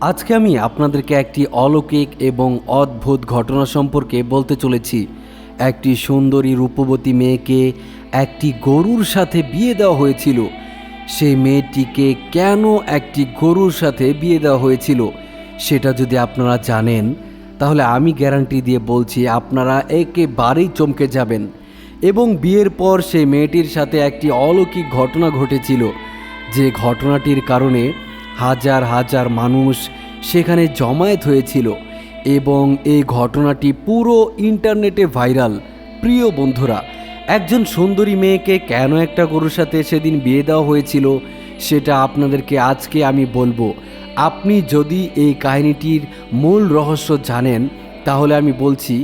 আজকে আমি আপনাদেরকে একটি অলৌকিক এবং অদ্ভুত ঘটনা সম্পর্কে বলতে চলেছি। একটি সুন্দরী রূপবতী মেয়েকে একটি গরুর সাথে বিয়ে দেওয়া হয়েছিল। সেই মেয়েটিকে কেন একটি গরুর সাথে বিয়ে দেওয়া হয়েছিল সেটা যদি আপনারা জানেন, তাহলে আমি গ্যারান্টি দিয়ে বলছি আপনারা একেবারেই চমকে যাবেন। এবং বিয়ের পর সেই মেয়েটির সাথে একটি অলৌকিক ঘটনা ঘটেছিল। যে ঘটনাটির কারণে হাজার হাজার মানুষ সেখানে জমায়েত হয়েছিল এবং এই ঘটনাটি পুরো ইন্টারনেটে ভাইরাল। প্রিয় বন্ধুরা, একজন সুন্দরী মেয়েকে কেন একটা গরুর সাথে সেদিন বিয়ে দেওয়া হয়েছিল সেটা আপনাদেরকে আজকে আমি বলব। আপনি যদি এই কাহিনীটির মূল রহস্য জানেন, তাহলে আমি বলছি,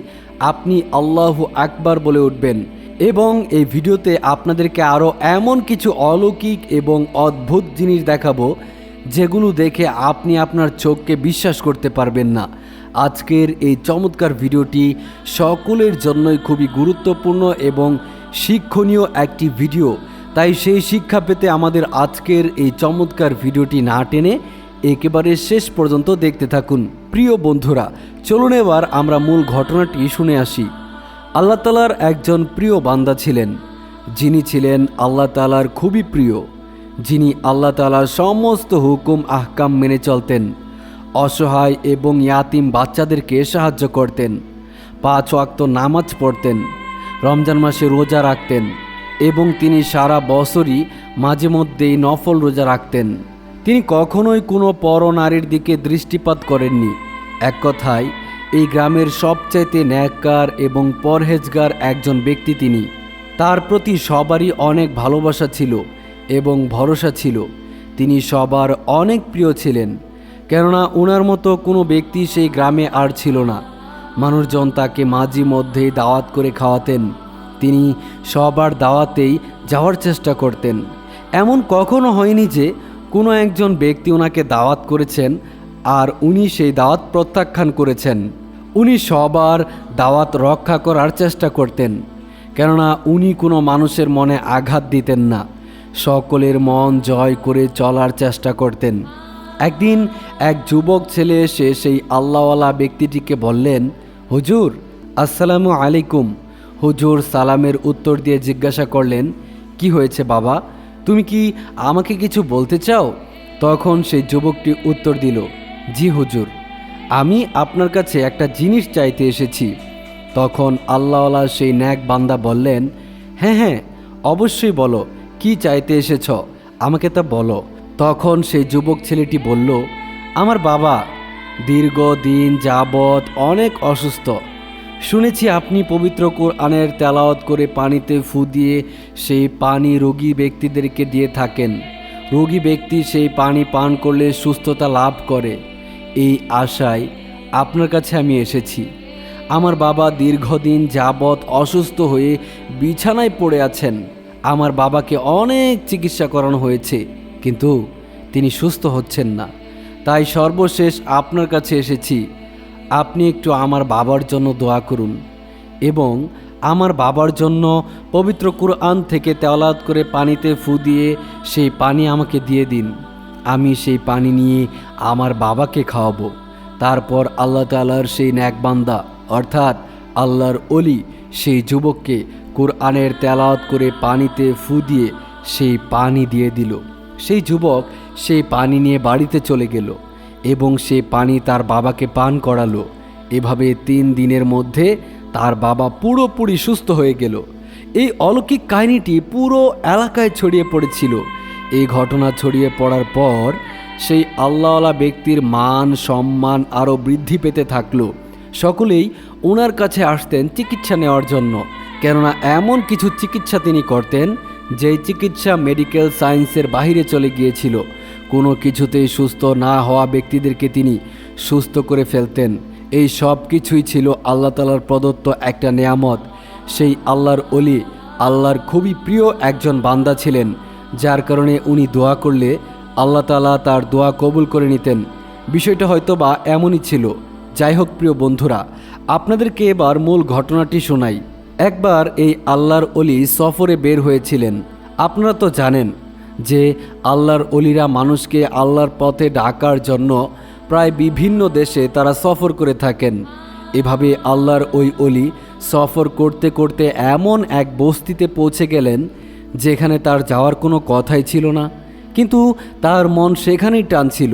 আপনি আল্লাহ আকবার বলে উঠবেন এবং এই ভিডিওতে আপনাদেরকে আরও এমন কিছু অলৌকিক এবং অদ্ভুত জিনিস দেখাবো যেগুলো দেখে আপনি আপনার চোখকে বিশ্বাস করতে পারবেন না। আজকের এই চমৎকার ভিডিওটি সকলের জন্যই খুবই গুরুত্বপূর্ণ এবং শিক্ষণীয় একটি ভিডিও। তাই সেই শিক্ষা পেতে আমাদের আজকের এই চমৎকার ভিডিওটি না টেনে একেবারে শেষ পর্যন্ত দেখতে থাকুন। প্রিয় বন্ধুরা, চলুন এবার আমরা মূল ঘটনাটি শুনে আসি। আল্লাহ তালার একজন প্রিয় বান্দা ছিলেন। যিনি ছিলেন আল্লাহ তালার খুবই প্রিয়। যিনি আল্লাহ তালার সমস্ত হুকুম, আহকাম মেনে চলতেন, অসহায় এবং ইয়াতিম বাচ্চাদেরকে সাহায্য করতেন, পাঁচ ওয়াক্ত নামাজ পড়তেন, রমজান মাসে রোজা রাখতেন এবং তিনি সারা বছরই মাঝে মধ্যেই নফল রোজা রাখতেন। তিনি কখনোই কোনো পর নারীর দিকে দৃষ্টিপাত করেননি। এক কথায়, এই গ্রামের সবচাইতে ন্যাক্কার এবং পরহেজগার একজন ব্যক্তি তিনি। তার প্রতি সবারই অনেক ভালোবাসা ছিল। এবং ভরসা ছিল। তিনি সবার অনেক প্রিয় ছিলেন, কেননা ওনার মতো কোনো ব্যক্তি সেই গ্রামে আর ছিল না। মানুষজন তাকে মাঝে মধ্যেই দাওয়াত করে খাওয়াতেন। তিনি সবার দাওয়াতেই যাওয়ার চেষ্টা করতেন। এমন কখনো হয়নি যে কোনো একজন ব্যক্তি ওনাকে দাওয়াত করেছেন আর উনি সেই দাওয়াত প্রত্যাখ্যান করেছেন। উনি সবার দাওয়াত রক্ষা করার চেষ্টা করতেন, কেননা উনি কোনো মানুষের মনে আঘাত দিতেন না। সকলের মন জয় করে চলার চেষ্টা করতেন। একদিন এক যুবক ছেলে এসে সেই আল্লাহওয়ালা ব্যক্তিটিকে বললেন, হুজুর, আসসালামু আলাইকুম। হুজুর সালামের উত্তর দিয়ে জিজ্ঞাসা করলেন, কি হয়েছে বাবা? তুমি কি আমাকে কিছু বলতে চাও? তখন সেই যুবকটি উত্তর দিল, জি হুজুর, আমি আপনার কাছে একটা জিনিস চাইতে এসেছি। তখন আল্লাহওয়ালা সেই ন্যাক বান্দা বললেন হ্যাঁ হ্যাঁ অবশ্যই বলো। কি চাইতে এসেছ? আমাকে তা বলো। তখন সেই যুবক ছেলেটি বলল, আমার বাবা দীর্ঘদিন যাবৎ অনেক অসুস্থ। শুনেছি আপনি পবিত্র কোরআনের তেলাওয়াত করে পানিতে ফু দিয়ে সেই পানি রোগী ব্যক্তিদেরকে দিয়ে থাকেন। রোগী ব্যক্তি সেই পানি পান করলে সুস্থতা লাভ করে। এই আশায় আপনার কাছে আমি এসেছি। আমার বাবা দীর্ঘদিন যাবৎ অসুস্থ হয়ে বিছানায় পড়ে আছেন। আমার বাবাকে অনেক চিকিৎসা করানো হয়েছে, কিন্তু তিনি সুস্থ হচ্ছেন না। তাই সর্বশেষ আপনার কাছে এসেছি। আপনি একটু আমার বাবার জন্য দোয়া করুন এবং আমার বাবার জন্য পবিত্র কুরআন থেকে তেলাত করে পানিতে ফু দিয়ে সেই পানি আমাকে দিয়ে দিন। আমি সেই পানি নিয়ে আমার বাবাকে খাওয়াবো। তারপর আল্লাহ তালার সেই ন্যাকবান্দা অর্থাৎ আল্লাহর অলি সেই যুবককে কোরআনের তেলাওয়াত করে পানিতে ফু দিয়ে সেই পানি দিয়ে দিল। সেই যুবক সেই পানি নিয়ে বাড়িতে চলে গেল এবং সেই পানি তার বাবাকে পান করালো। এভাবে তিন দিনের মধ্যে তার বাবা পুরোপুরি সুস্থ হয়ে গেল। এই অলৌকিক কাহিনীটি পুরো এলাকায় ছড়িয়ে পড়েছিল। এই ঘটনা ছড়িয়ে পড়ার পর সেই আল্লাহওয়ালা ব্যক্তির মান, সম্মান আরও বৃদ্ধি পেতে থাকল। সকলেই ওনার কাছে আসতেন চিকিৎসা নেওয়ার জন্য। কেননা এমন কিছু চিকিৎসা তিনি করতেন, যেই চিকিৎসা মেডিকেল সায়েন্সের বাইরে চলে গিয়েছিল। কোনো কিছুতেই সুস্থ না হওয়া ব্যক্তিদেরকে তিনি সুস্থ করে ফেলতেন। এই সব কিছুই ছিল আল্লাহ তালার প্রদত্ত একটা নেয়ামত। সেই আল্লাহর অলি আল্লাহর খুবই প্রিয় একজন বান্দা ছিলেন, যার কারণে উনি দোয়া করলে আল্লাহ তালা তার দোয়া কবুল করে নিতেন। বিষয়টা হয়তো বা এমনই ছিল। যাই হোক, প্রিয় বন্ধুরা, আপনাদেরকে এবার মূল ঘটনাটি শোনাই। একবার এই আল্লাহর অলি সফরে বের হয়েছিলেন। আপনারা তো জানেন যে আল্লাহর অলিরা মানুষকে আল্লাহর পথে ডাকার জন্য প্রায় বিভিন্ন দেশে তারা সফর করে থাকেন। এভাবে আল্লাহর ওই অলি সফর করতে করতে এমন এক বস্তিতে পৌঁছে গেলেন যেখানে তার যাওয়ার কোনো কথাই ছিল না। কিন্তু তার মন সেখানেই টানছিল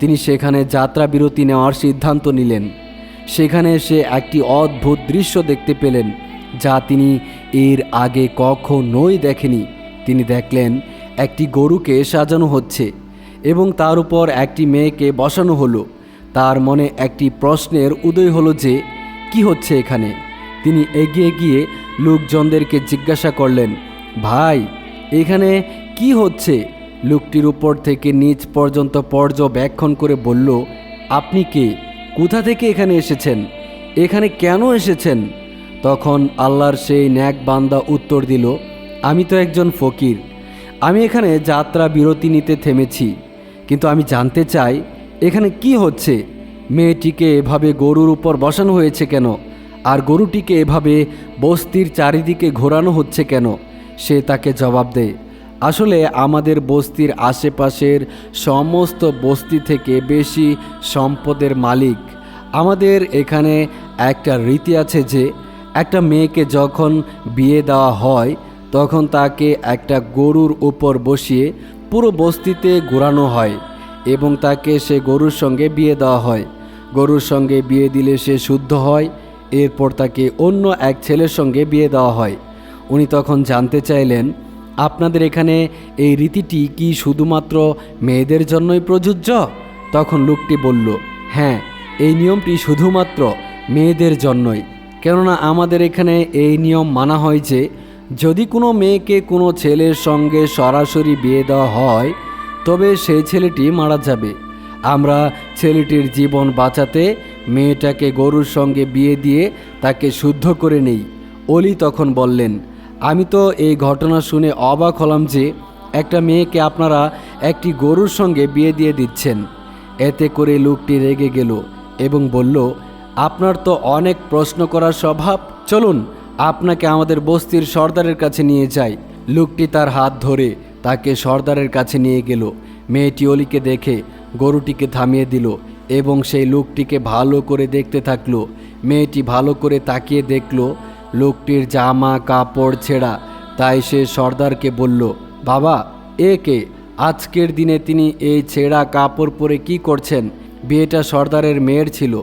তিনি সেখানে যাত্রা বিরতি নেওয়ার সিদ্ধান্ত নিলেন। সেখানে সে একটি অদ্ভুত দৃশ্য দেখতে পেলেন। যা তিনি এর আগে কখনোই দেখেনি। তিনি দেখলেন, একটি গরুকে সাজানো হচ্ছে এবং তার উপর একটি মেয়েকে বসানো হলো। তার মনে একটি প্রশ্নের উদয় হলো যে, কি হচ্ছে এখানে? তিনি এগিয়ে গিয়ে লোকজনদেরকে জিজ্ঞাসা করলেন, ভাই, এখানে কি হচ্ছে? লোকটির উপর থেকে নিচ পর্যন্ত পর্যবেক্ষণ করে বলল, আপনি কে? কোথা থেকে এখানে এসেছেন? এখানে কেন এসেছেন? তখন আল্লাহর সেই ন্যাক বান্দা উত্তর দিল, আমি তো একজন ফকির। আমি এখানে যাত্রা বিরতি নিতে থেমেছি, কিন্তু আমি জানতে চাই, এখানে কি হচ্ছে? মেয়েটিকে এভাবে গরুর উপর বসানো হয়েছে কেন? আর গরুটিকে এভাবে বস্তির চারিদিকে ঘোরানো হচ্ছে কেন? সে তাকে জবাব দেয়, আসলে আমাদের বস্তির আশেপাশের সমস্ত বস্তি থেকে বেশি সম্পদের মালিক। আমাদের এখানে একটা রীতি আছে যে একটা মেয়েকে যখন বিয়ে দেওয়া হয়, তখন তাকে একটা গরুর উপর বসিয়ে পুরো বস্তিতে ঘোরানো হয় এবং তাকে সে গরুর সঙ্গে বিয়ে দেওয়া হয়। গরুর সঙ্গে বিয়ে দিলে সে শুদ্ধ হয়, এরপর তাকে অন্য এক ছেলের সঙ্গে বিয়ে দেওয়া হয়। উনি তখন জানতে চাইলেন, আপনাদের এখানে এই রীতিটি কি শুধুমাত্র মেয়েদের জন্যই প্রযোজ্য? তখন লোকটি বলল হ্যাঁ এই নিয়মটি শুধুমাত্র মেয়েদের জন্যই। কেননা আমাদের এখানে এই নিয়ম মানা হয় যে, যদি কোনো মেয়েকে কোনো ছেলের সঙ্গে সরাসরি বিয়ে দেওয়া হয়, তবে সেই ছেলেটি মারা যাবে। আমরা ছেলেটির জীবন বাঁচাতে মেয়েটাকে গরুর সঙ্গে বিয়ে দিয়ে তাকে শুদ্ধ করে নেই, অলি তখন বললেন। আমি তো এই ঘটনা শুনে অবাক হলাম যে, একটা মেয়েকে আপনারা একটি গরুর সঙ্গে বিয়ে দিয়ে দিচ্ছেন। এতে করে লোকটি রেগে গেল এবং বলল আপনার তো অনেক প্রশ্ন করার স্বভাব। চলুন, আপনাকে আমাদের বস্তির সর্দারের কাছে নিয়ে যাই। লোকটি তার হাত ধরে তাকে সর্দারের কাছে নিয়ে গেল। মেয়েটি অলিকে দেখে, গরুটিকে থামিয়ে দিল এবং সেই লোকটিকে ভালো করে দেখতে থাকল। মেয়েটি ভালো করে তাকিয়ে দেখল, লোকটির জামা, কাপড় ছেঁড়া। তাই সে সর্দারকে বলল, বাবা, এ কে? আজকের দিনে তিনি এই ছেঁড়া কাপড় পরে কি করছেন? বিয়েটা সর্দারের মেয়ের ছিল।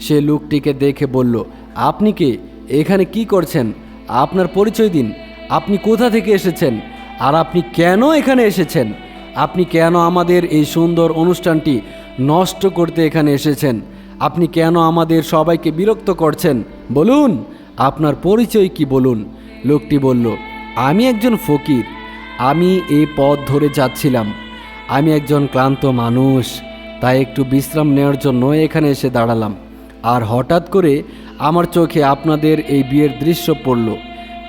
সে লোকটিকে দেখে বলল, আপনি কে? এখানে কি করছেন? আপনার পরিচয় দিন। আপনি কোথা থেকে এসেছেন? আর আপনি কেন এখানে এসেছেন? আপনি কেন আমাদের এই সুন্দর অনুষ্ঠানটি নষ্ট করতে এখানে এসেছেন? আপনি কেন আমাদের সবাইকে বিরক্ত করছেন? বলুন, আপনার পরিচয় কি বলুন? লোকটি বলল, আমি একজন ফকির। আমি এই পথ ধরে যাচ্ছিলাম। আমি একজন ক্লান্ত মানুষ। তাই একটু বিশ্রাম নেওয়ার জন্য এখানে এসে দাঁড়ালাম। আর হঠাৎ করে আমার চোখে আপনাদের এই বিয়ের দৃশ্য পড়ল।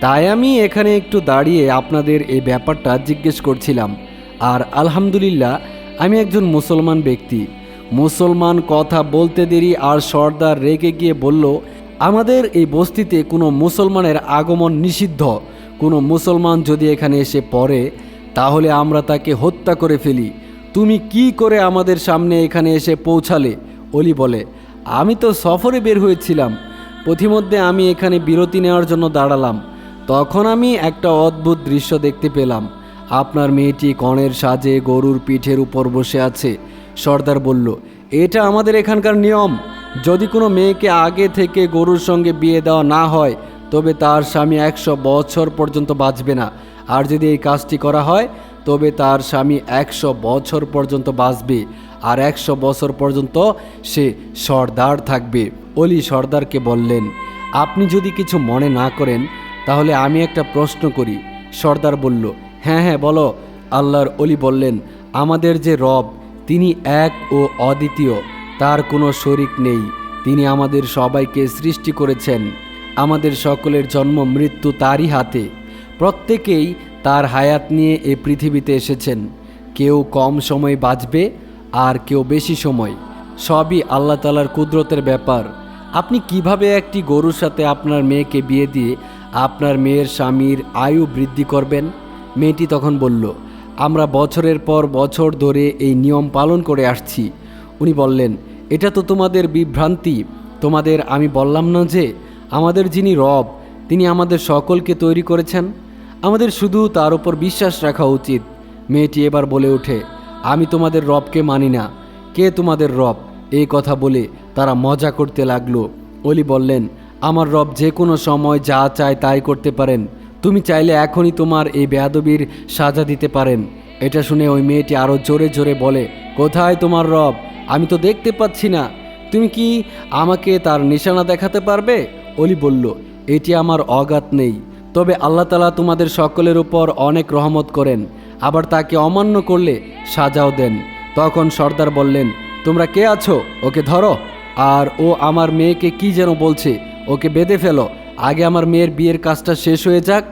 তাই আমি এখানে একটু দাঁড়িয়ে আপনাদের এই ব্যাপারটা জিজ্ঞেস করছিলাম। আর আলহামদুলিল্লাহ, আমি একজন মুসলমান ব্যক্তি। মুসলমান কথা বলতে দেরি আর সর্দার রেগে গিয়ে বলল, আমাদের এই বস্তিতে কোনো মুসলমানের আগমন নিষিদ্ধ। কোনো মুসলমান যদি এখানে এসে পড়ে, তাহলে আমরা তাকে হত্যা করে ফেলি। তুমি কি করে আমাদের সামনে এখানে এসে পৌঁছালে? অলি বলে, আমি তো সফরে বের হয়েছিলাম। পথিমধ্যে আমি এখানে বিরতি নেওয়ার জন্য দাঁড়ালাম। তখন আমি একটা অদ্ভুত দৃশ্য দেখতে পেলাম। আপনার মেয়েটি কণের সাজে গরুর পিঠের উপর বসে আছে। সর্দার বলল, এটা আমাদের এখানকার নিয়ম। যদি কোনো মেয়েকে আগে থেকে গরুর সঙ্গে বিয়ে দেওয়া না হয়, তবে তার স্বামী একশো বছর পর্যন্ত বাঁচবে না। আর যদি এই কাজটি করা হয় তবে তার স্বামী একশো বছর পর্যন্ত বাঁচবে আর একশো বছর পর্যন্ত সে সর্দার থাকবে। অলি সর্দারকে বললেন, আপনি যদি কিছু মনে না করেন, তাহলে আমি একটা প্রশ্ন করি। সর্দার বলল হ্যাঁ হ্যাঁ বলো। আল্লাহর অলি বললেন, আমাদের যে রব, তিনি এক ও অদ্বিতীয়, তার কোনো শরিক নেই। তিনি আমাদের সবাইকে সৃষ্টি করেছেন। আমাদের সকলের জন্ম মৃত্যু তারই হাতে। প্রত্যেকেই তার হায়াত নিয়ে এ পৃথিবীতে এসেছেন। কেউ কম সময় বাঁচবে আর কেউ বেশি সময়। সবই আল্লাহ তালার কুদরতের ব্যাপার। আপনি কীভাবে একটি গরুর সাথে আপনার মেয়েকে বিয়ে দিয়ে আপনার মেয়ের স্বামীর আয়ু বৃদ্ধি করবেন? মেয়েটি তখন বলল, আমরা বছরের পর বছর ধরে এই নিয়ম পালন করে আসছি। উনি বললেন, এটা তো তোমাদের বিভ্রান্তি। তোমাদের আমি বললাম না যে, আমাদের যিনি রব, তিনি আমাদের সকলকে তৈরি করেছেন। আমাদের শুধু তার উপর বিশ্বাস রাখা উচিত। মেয়েটি এবার বলে ওঠে, আমি তোমাদের রবকে মানি না। কে তোমাদের রব? এই কথা বলে তারা মজা করতে লাগল। অলি বললেন, আমার রব যে কোনো সময় যা চায় তাই করতে পারেন। তুমি চাইলে এখনই তোমার এই বেয়াদবির সাজা দিতে পারেন। এটা শুনে ওই মেয়েটি আরও জোরে জোরে বলে, কোথায় তোমার রব? আমি তো দেখতে পাচ্ছি না। তুমি কি আমাকে তার নিশানা দেখাতে পারবে? অলি বলল, এটি আমার অগাত নেই। তবে আল্লাহ তালা তোমাদের সকলের উপর অনেক রহমত করেন, আবার তাকে অমান্য করলে সাজাও দেন। তখন সর্দার বললেন, তোমরা কে আছো? ওকে ধরো। আর ও আমার মেয়েকে কি যেন বলছে, ওকে বেঁধে ফেলো। আগে আমার মেয়ের বিয়ের কাজটা শেষ হয়ে যাক,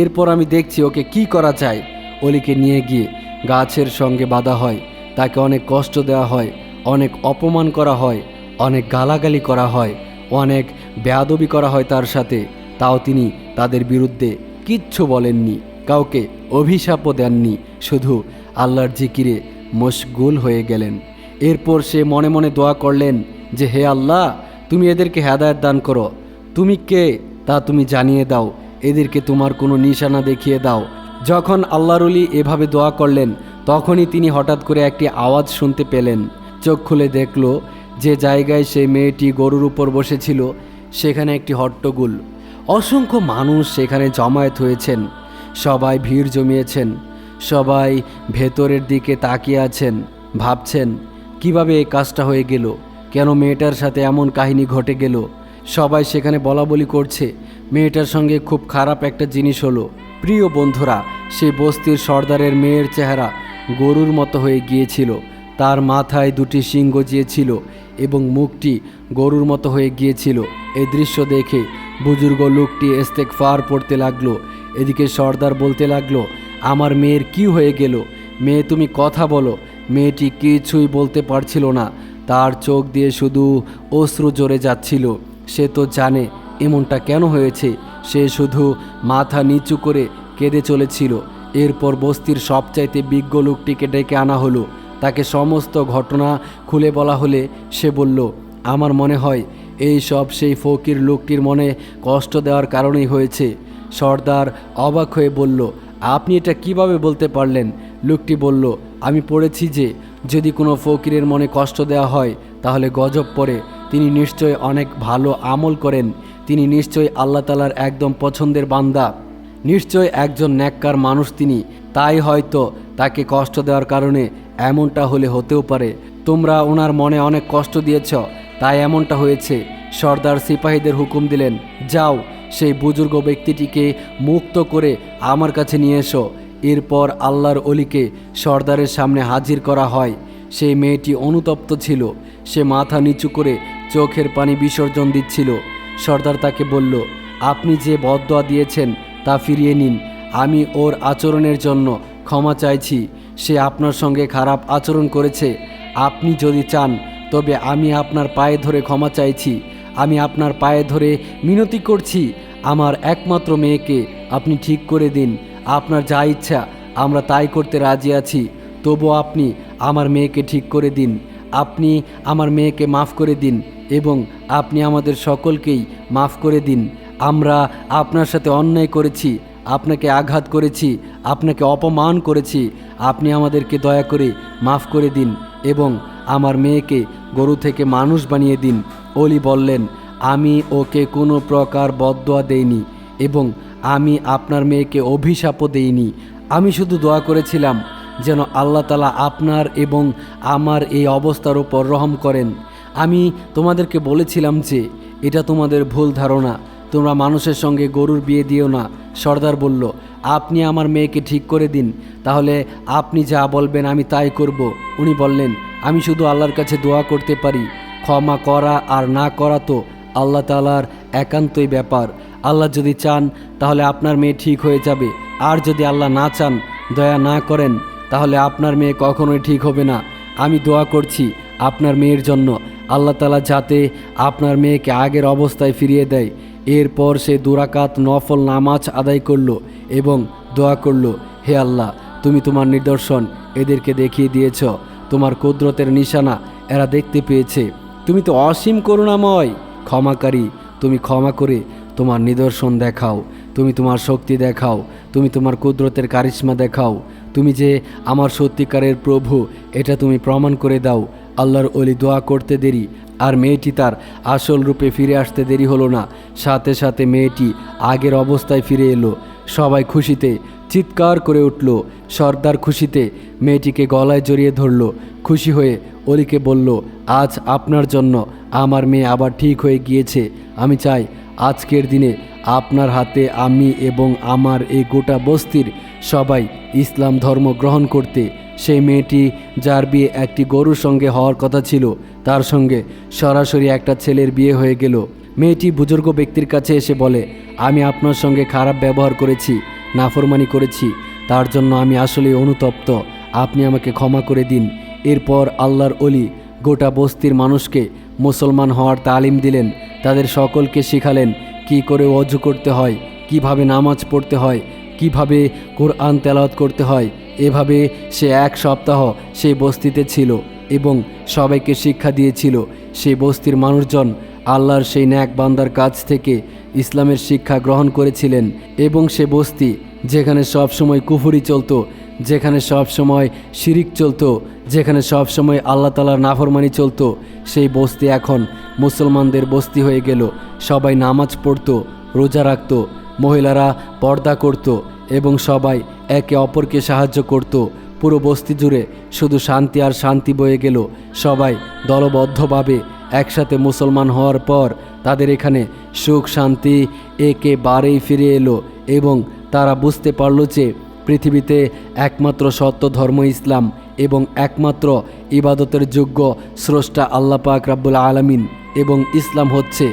এরপর আমি দেখছি ওকে কি করা যায়। অলিকে নিয়ে গিয়ে গাছের সঙ্গে বাঁধা হয়। তাকে অনেক কষ্ট দেওয়া হয়, অনেক অপমান করা হয়, অনেক গালাগালি করা হয়, অনেক বেয়াদবি করা হয় তার সাথে। তাও তিনি তাদের বিরুদ্ধে কিচ্ছু বলেননি, কাউকে অভিশাপও দেননি, শুধু আল্লাহর জিকিরে মশগুল হয়ে গেলেন। এরপর সে মনে মনে দোয়া করলেন যে, হে আল্লাহ, তুমি এদেরকে হেদায়ত দান করো। তুমি কে তা তুমি জানিয়ে দাও। এদেরকে তোমার কোনো নিশানা দেখিয়ে দাও। যখন আল্লাহরুলি এভাবে দোয়া করলেন, তখনই তিনি হঠাৎ করে একটি আওয়াজ শুনতে পেলেন। চোখ খুলে দেখল যে, জায়গায় সেই মেয়েটি গরুর উপর বসেছিল, সেখানে একটি হট্টগুল। অসংখ্য মানুষ সেখানে জমায়েত হয়েছেন। সবাই ভিড় জমিয়েছেন। সবাই ভেতরের দিকে তাকিয়ে আছেন, ভাবছেন, কীভাবে এই কাজটা হয়ে গেল? কেন মেয়েটার সাথে এমন কাহিনী ঘটে গেল? সবাই সেখানে বলা বলি করছে, মেয়েটার সঙ্গে খুব খারাপ একটা জিনিস হলো। প্রিয় বন্ধুরা সেই বস্তির সর্দারের মেয়ের চেহারা গরুর মতো হয়ে গিয়েছিল। তার মাথায় দুটি শিং গজিয়েছিল। এবং মুখটি গরুর মতো হয়ে গিয়েছিল। এই দৃশ্য দেখে বুজুর্গ লোকটি এস্তেক ফার পড়তে লাগল। এদিকে সর্দার বলতে লাগল, আমার মেয়ের কি হয়ে গেল? মেয়ে, তুমি কথা বলো। মেয়েটি কিছুই বলতে পারছিল না। তার চোখ দিয়ে শুধু অশ্রু জোরে যাচ্ছিল। সে তো জানে এমনটা কেন হয়েছে। সে শুধু মাথা নিচু করে কেঁদে চলেছিল। এরপর বস্তির সবচাইতে বিজ্ঞ লোকটিকে ডেকে আনা হলো। তাকে সমস্ত ঘটনা খুলে বলা হলে সে বলল, আমার মনে হয় এই সব সেই ফকির লোকটির মনে কষ্ট দেওয়ার কারণেই হয়েছে। সর্দার অবাক হয়ে বলল, আপনি এটা কীভাবে বলতে পারলেন? লোকটি বলল, আমি পড়েছি যে, যদি কোনো ফকিরের মনে কষ্ট দেওয়া হয়, তাহলে গজব পড়ে। তিনি নিশ্চয় অনেক ভালো আমল করেন। তিনি নিশ্চয় আল্লাহ তালার একদম পছন্দের বান্দা। নিশ্চয় একজন ন্যাক্কার মানুষ তিনি। তাই হয়তো তাকে কষ্ট দেওয়ার কারণে এমনটা হলে হতেও পারে। তোমরা ওনার মনে অনেক কষ্ট দিয়েছ, তাই এমনটা হয়েছে। সর্দার সিপাহীদের হুকুম দিলেন, যাও, সেই বুজুর্গ ব্যক্তিটিকে মুক্ত করে আমার কাছে নিয়ে এসো। এরপর আল্লাহর অলিকে সর্দারের সামনে হাজির করা হয়। সেই মেয়েটি অনুতপ্ত ছিল, সে মাথা নিচু করে চোখের পানি বিসর্জন দিচ্ছিল। সর্দার তাকে বলল, আপনি যে বদয়া দিয়েছেন তা ফিরিয়ে নিন আমি ওর আচরণের জন্য ক্ষমা চাইছি। সে আপনার সঙ্গে খারাপ আচরণ করেছে। আপনি যদি চান, তবে আমি আপনার পায়ে ধরে ক্ষমা চাইছি। আমি আপনার পায়ে ধরে মিনতি করছি। আমার একমাত্র মেয়েকে আপনি ঠিক করে দিন। আপনার যা ইচ্ছা, আমরা তাই করতে রাজি আছি। তবু আপনি আমার মেয়েকে ঠিক করে দিন। আপনি আমার মেয়েকে মাফ করে দিন এবং আপনি আমাদের সকলকেই মাফ করে দিন। আমরা আপনার সাথে অন্যায় করেছি। আপনাকে আঘাত করেছি, আপনাকে অপমান করেছি। আপনি আমাদেরকে দয়া করে মাফ করে দিন এবং আমার মেয়েকে গরু থেকে মানুষ বানিয়ে দিন। অলি বললেন, আমি ওকে কোনো প্রকার বদদোয়া দেইনি এবং আমি আপনার মেয়েকে অভিশাপও দেইনি। আমি শুধু দোয়া করেছিলাম যেন আল্লাহ তালা আপনার এবং আমার এই অবস্থার উপর রহম করেন। আমি তোমাদেরকে বলেছিলাম যে, এটা তোমাদের ভুল ধারণা। তোমরা মানুষের সঙ্গে গরুর বিয়ে দিও না। সর্দার বলল, আপনি আমার মেয়েকে ঠিক করে দিন। তাহলে আপনি যা বলবেন আমি তাই করব। উনি বললেন, আমি শুধু আল্লাহর কাছে দোয়া করতে পারি। ক্ষমা করা আর না করা তো আল্লাহ তালার একান্তই ব্যাপার। আল্লাহ যদি চান, তাহলে আপনার মেয়ে ঠিক হয়ে যাবে। আর যদি আল্লাহ না চান, দয়া না করেন, তাহলে আপনার মেয়ে কখনোই ঠিক হবে না। আমি দোয়া করছি আপনার মেয়ের জন্য। আল্লাহ তালা যাতে আপনার মেয়েকে আগের অবস্থায় ফিরিয়ে দেয়। এরপর সে দুরাকাত নফল নামাজ আদায় করল এবং দোয়া করল, হে আল্লাহ, তুমি তোমার নিদর্শন এদেরকে দেখিয়ে দিয়েছ। তোমার কুদরতের নিশানা এরা দেখতে পেয়েছে। তুমি তো অসীম করুণাময়। ক্ষমাকারী, তুমি ক্ষমা করে তোমার নিদর্শন দেখাও। তুমি তোমার শক্তি দেখাও। তুমি তোমার কুদরতের কারিশ্মা দেখাও। তুমি যে আমার সত্যিকারের প্রভু, এটা তুমি প্রমাণ করে দাও। আল্লাহর অলি দোয়া করতে দেরি আর মেয়েটি তার আসল রূপে ফিরে আসতে দেরি হলো না। সাথে সাথে মেয়েটি আগের অবস্থায় ফিরে এলো। সবাই খুশিতে চিৎকার করে উঠল। সর্দার খুশিতে মেয়েটিকে গলায় জড়িয়ে ধরল। খুশি হয়ে অলিকে বলল, আজ আপনার জন্য আমার মেয়ে আবার ঠিক হয়ে গিয়েছে। আমি চাই আজকের দিনে আপনার হাতে আমি এবং আমার এই গোটা বস্তির সবাই ইসলাম ধর্ম গ্রহণ করতে, সেই মেয়েটি যার বিয়ে একটি গরুর সঙ্গে হওয়ার কথা ছিল, তার সঙ্গে সরাসরি একটা ছেলের বিয়ে হয়ে গেল। মেয়েটি বুজুর্গ ব্যক্তির কাছে এসে বলে, আমি আপনার সঙ্গে খারাপ ব্যবহার করেছি, নাফরমানি করেছি, তার জন্য আমি আসলে অনুতপ্ত, আপনি আমাকে ক্ষমা করে দিন। এরপর আল্লাহর অলি গোটা বস্তির মানুষকে মুসলমান হওয়ার তালিম দিলেন, তাদের সকলকে শিখালেন কি করে অজু করতে হয়, কীভাবে নামাজ পড়তে হয়, কীভাবে কোরআন তেলাওয়াত করতে হয়। এভাবে সে এক সপ্তাহ সেই বস্তিতে ছিল এবং সবাইকে শিক্ষা দিয়েছিল। সেই বস্তির মানুষজন আল্লাহর সেই ন্যাক বান্দার কাছ থেকে ইসলামের শিক্ষা গ্রহণ করেছিলেন এবং সে বস্তি যেখানে সবসময় কুফুরি চলতো যেখানে সব সময় শিরিক চলতো, যেখানে সব সময় আল্লাহ তালার নাফরমানি চলতো, সেই বস্তি এখন মুসলমানদের বস্তি হয়ে গেল। সবাই নামাজ পড়তো, রোজা রাখত, মহিলারা পর্দা করত এবং সবাই একে অপরকে সাহায্য করত। পুরো বস্তি জুড়ে শুধু শান্তি আর শান্তি বয়ে গেল। সবাই দলবদ্ধভাবে একসাথে মুসলমান হওয়ার পর তাদের এখানে সুখ শান্তি একেবারেই ফিরে এলো এবং তারা বুঝতে পারল যে পৃথিবীতে একমাত্র সত্য ধর্ম ইসলাম এবং একমাত্র ইবাদতের যোগ্য স্রষ্টা আল্লাহ পাক রাব্বুল আলামিন এবং ইসলাম হচ্ছে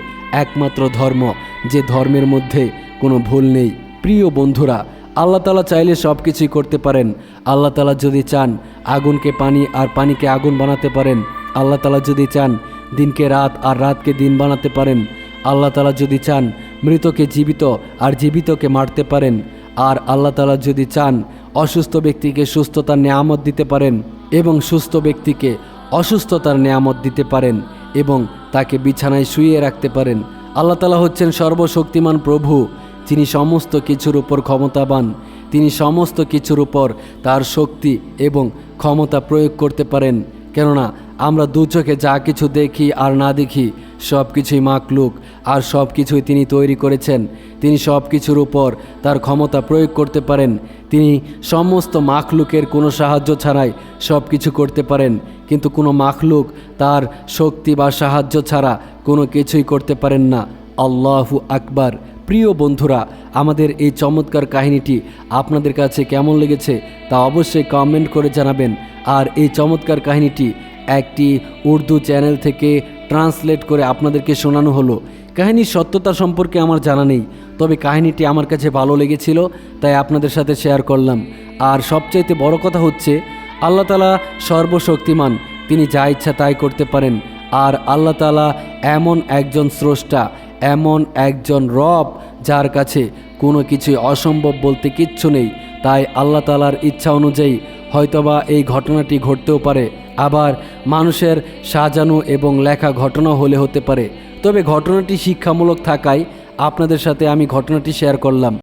একমাত্র ধর্ম, যে ধর্মের মধ্যে কোনো ভুল নেই। প্রিয় বন্ধুরা, আল্লাহ তালা চাইলে সব কিছুই করতে পারেন। আল্লাহ তালা যদি চান আগুনকে পানি আর পানিকে আগুন বানাতে পারেন। আল্লাহ তালা যদি চান দিনকে রাত আর রাতকে দিন বানাতে পারেন। আল্লাহ তালা যদি চান মৃতকে জীবিত আর জীবিতকে মারতে পারেন। আর আল্লাহ তালা যদি চান অসুস্থ ব্যক্তিকে সুস্থতার নেয়ামত দিতে পারেন এবং সুস্থ ব্যক্তিকে অসুস্থতার নেয়ামত দিতে পারেন এবং তাকে বিছানায় শুইয়ে রাখতে পারেন, আল্লাহ তালা হচ্ছেন সর্বশক্তিমান প্রভু। যিনি সমস্ত কিছুর উপর ক্ষমতাবান। তিনি সমস্ত কিছুর উপর তার শক্তি এবং ক্ষমতা প্রয়োগ করতে পারেন। কেননা আমরা দু চোখে যা কিছু দেখি আর না দেখি সব কিছুই মাকলুক, আর সব কিছুই তিনি তৈরি করেছেন। তিনি সব কিছুর উপর তার ক্ষমতা প্রয়োগ করতে পারেন। তিনি সমস্ত মাখলুকের কোনো সাহায্য ছাড়াই সব কিছু করতে পারেন, কিন্তু কোনো মাখলুক তার শক্তি বা সাহায্য ছাড়া কোনো কিছুই করতে পারেন না। আল্লাহু আকবার। প্রিয় বন্ধুরা, আমাদের এই চমৎকার কাহিনীটি আপনাদের কাছে কেমন লেগেছে তা অবশ্যই কমেন্ট করে জানাবেন। আর এই চমৎকার কাহিনীটি একটি উর্দু চ্যানেল থেকে ট্রান্সলেট করে আপনাদেরকে শোনানো হলো। কাহিনীর সত্যতা সম্পর্কে আমার জানা নেই, তবে কাহিনীটি আমার কাছে ভালো লেগেছিল, তাই আপনাদের সাথে শেয়ার করলাম। আর সবচাইতে বড় কথা হচ্ছে, আল্লাহ তালা সর্বশক্তিমান, তিনি যা ইচ্ছা তাই করতে পারেন। আর আল্লাহ তালা এমন একজন স্রষ্টা, এমন একজন রব, যার কাছে কোনো কিছুই অসম্ভব বলতে কিচ্ছু নেই। তাই আল্লাহ তালার ইচ্ছা অনুযায়ী হয়তোবা এই ঘটনাটি ঘটতেও পারে। আবার মানুষের সাজানো এবং লেখা ঘটনা হলে হতে পারে। তবে ঘটনাটি শিক্ষামূলক থাকায় আপনাদের সাথে আমি ঘটনাটি শেয়ার করলাম।